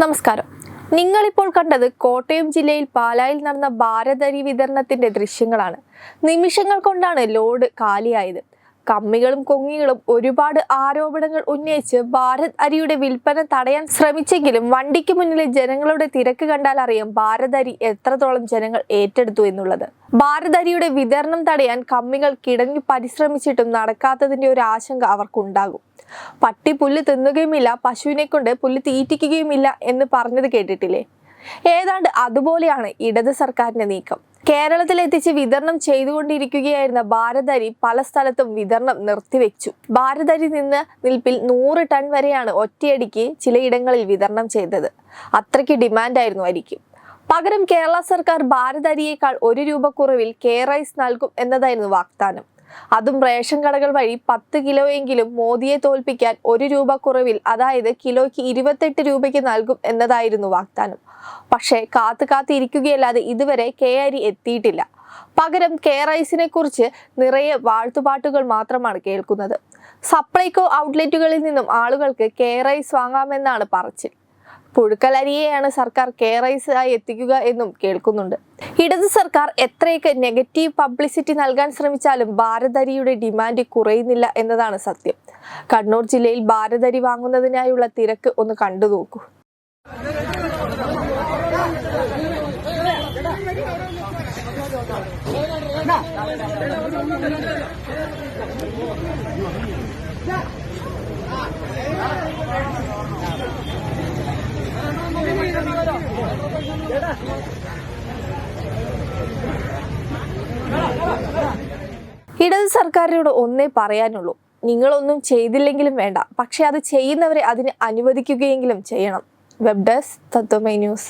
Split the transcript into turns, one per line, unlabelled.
നമസ്കാരം നിങ്ങളിപ്പോൾ കണ്ടത് കോട്ടയം ജില്ലയിൽ പാലായിൽ നടന്ന ഭാരതരി വിതരണത്തിന്റെ ദൃശ്യങ്ങളാണ്. നിമിഷങ്ങൾ കൊണ്ടാണ് ലോഡ് കാലിയായത്. കമ്മികളും കൊങ്ങികളും ഒരുപാട് ആരോപണങ്ങൾ ഉന്നയിച്ച് ഭാരത് അരിയുടെ വിൽപ്പന തടയാൻ ശ്രമിച്ചെങ്കിലും വണ്ടിക്ക് മുന്നിലെ ജനങ്ങളുടെ തിരക്ക് കണ്ടാൽ അറിയാം ഭാരത് അരി എത്രത്തോളം ജനങ്ങൾ ഏറ്റെടുത്തു എന്നുള്ളത്. ഭാരത് അരിയുടെ വിതരണം തടയാൻ കമ്മികൾ കിടങ്ങി പരിശ്രമിച്ചിട്ടും നടക്കാത്തതിന്റെ ഒരു ആശങ്ക അവർക്കുണ്ടാകും. പട്ടി പുല്ല് തിന്നുകയുമില്ല പശുവിനെ കൊണ്ട് പുല്ല് തീറ്റിക്കുകയുമില്ല എന്ന് പറഞ്ഞത് കേട്ടിട്ടില്ലേ? ഏതാണ്ട് അതുപോലെയാണ് ഇടത് സർക്കാരിന്റെ നീക്കം. കേരളത്തിൽ എത്തിച്ച് വിതരണം ചെയ്തുകൊണ്ടിരിക്കുകയായിരുന്ന ഭാരതരി പല സ്ഥലത്തും വിതരണം നിർത്തിവെച്ചു. ഭാരതരി നിന്ന് നിൽപ്പിൽ നൂറ് ടൺ വരെയാണ് ഒറ്റയടിക്ക് ചിലയിടങ്ങളിൽ വിതരണം ചെയ്തത്. അത്രയ്ക്ക് ഡിമാൻഡായിരുന്നു അരിക്ക്. പകരം കേരള സർക്കാർ ഭാരതരിയേക്കാൾ ഒരു രൂപ കുറവിൽ കെ നൽകും എന്നതായിരുന്നു വാഗ്ദാനം. അതും റേഷൻ കടകൾ വഴി പത്ത് കിലോയെങ്കിലും മോദിയെ തോൽപ്പിക്കാൻ ഒരു രൂപ കുറവിൽ അതായത് കിലോയ്ക്ക് ഇരുപത്തെട്ട് രൂപയ്ക്ക് നൽകും എന്നതായിരുന്നു വാഗ്ദാനം. പക്ഷേ കാത്തു കാത്തിരിക്കുകയല്ലാതെ ഇതുവരെ കെ അരി എത്തിയിട്ടില്ല. പകരം കെ റൈസിനെ കുറിച്ച് നിറയെ വാഴ്ത്തുപാട്ടുകൾ മാത്രമാണ് കേൾക്കുന്നത്. സപ്ലൈകോ ഔട്ട്ലെറ്റുകളിൽ നിന്നും ആളുകൾക്ക് കെ റൈസ് വാങ്ങാമെന്നാണ് പറച്ചിൽ. പുഴുക്കലരിയെയാണ് സർക്കാർ കെ റൈസ് ആയി എത്തിക്കുക എന്നും കേൾക്കുന്നുണ്ട്. ഇടത് സർക്കാർ എത്രയൊക്കെ നെഗറ്റീവ് പബ്ലിസിറ്റി നൽകാൻ ശ്രമിച്ചാലും ഭാരതരിയുടെ ഡിമാൻഡ് കുറയുന്നില്ല എന്നതാണ് സത്യം. കണ്ണൂർ ജില്ലയിൽ ഭാരതരി വാങ്ങുന്നതിനായുള്ള തിരക്ക് ഒന്ന് കണ്ടു നോക്കൂ. ഇടത് സർക്കാരിനോട് ഒന്നേ പറയാനുള്ളൂ. നിങ്ങളൊന്നും ചെയ്തില്ലെങ്കിലും വേണ്ട. പക്ഷെ അത് ചെയ്യുന്നവരെ അതിന് അനുവദിക്കുകയെങ്കിലും ചെയ്യണം. വെബ് ഡെസ്ക് തത്വമേ ന്യൂസ്.